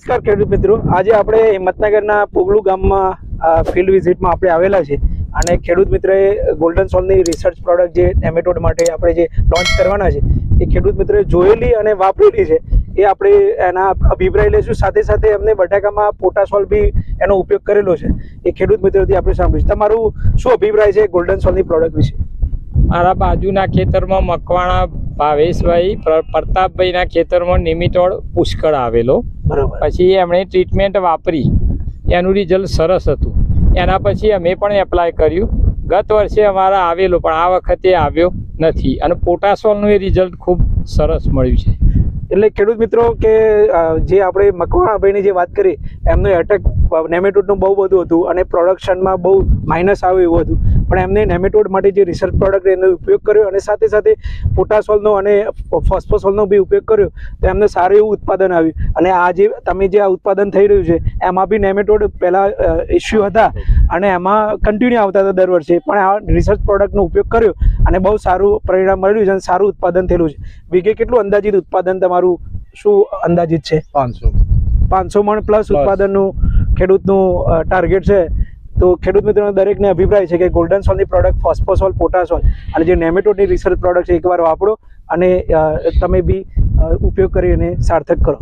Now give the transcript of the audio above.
નમસ્કાર ખેડૂત મિત્રો. આજે આપણે હિંમતનગરના પોગલું ગામમાં ફિલ્ડ વિઝિટમાં આપણે આવેલા છે અને ખેડૂત મિત્રએ ગોલ્ડન સોલની રિસર્ચ પ્રોડક્ટ જે નેમેટોડ માટે આપણે જે લોન્ચ કરવાના છે, એ ખેડૂત મિત્રએ જોયેલી અને વાપરેલી છે. એ આપણે એના અભિપ્રાય લઈશું. સાથે સાથે એમને બટાકામાં પોટાસોલ બી એનો ઉપયોગ કરેલો છે. એ ખેડૂત મિત્રોથી આપણે સાંભળીશું. તમારું શું અભિપ્રાય છે ગોલ્ડન સોલની પ્રોડક્ટ વિશે? મારા બાજુના ખેતરમાં મકવાણા ભાવેશભાઈ પ્રતાપભાઈના ખેતરમાં નિમિટોળ પુષ્કળ આવેલો. બરોબર. પછી એમણે ટ્રીટમેન્ટ વાપરી. એનું રિઝલ્ટ સરસ હતું. એના પછી અમે પણ એપ્લાય કર્યું. ગત વર્ષે અમારા આવેલો પણ આ વખતે આવ્યો નથી. અને પોટાસોલનું એ રિઝલ્ટ ખૂબ સરસ મળ્યું છે. એટલે ખેડૂત મિત્રો કે જે આપણે મકવાણાભાઈની જે વાત કરી એમનું એટેક નેમેટોડનું બહુ બધું હતું અને પ્રોડક્શનમાં બહુ માઇનસ આવ્યું એવું હતું. પણ એમને નેમેટોડ માટે જે રિસર્ચ પ્રોડક્ટ એનો ઉપયોગ કર્યો અને સાથે સાથે પોટાસોલનો અને ફોસ્ફોસોલનો બી ઉપયોગ કર્યો તો એમને સારું એવું ઉત્પાદન આવ્યું. અને આ જે તમે જે આ ઉત્પાદન થઈ રહ્યું છે એમાં બી નેમેટોડ પહેલાં ઇસ્યુ હતા અને એમાં કન્ટિન્યુ આવતા હતા દર વર્ષે. પણ આ રિસર્ચ પ્રોડક્ટનો ઉપયોગ કર્યો અને બહુ સારું પરિણામ મળ્યું છે અને સારું ઉત્પાદન થયેલું છે. વીઘે કેટલું અંદાજિત ઉત્પાદન તમારું શું અંદાજિત છે? પાંચસો. પાંચસો મણ પ્લસ ઉત્પાદનનું ખેડૂતનું ટાર્ગેટ છે. તો ખેડૂત મિત્રોનો દરેકને અભિપ્રાય છે કે ગોલ્ડન સોલની પ્રોડક્ટ ફોસ્ફોસોલ પોટાસોલ અને જે નેમેટોડની રિસર્ચ પ્રોડક્ટ છે, એકવાર વાપરો અને તમે બી ઉપયોગ કરી અને સાર્થક કરો.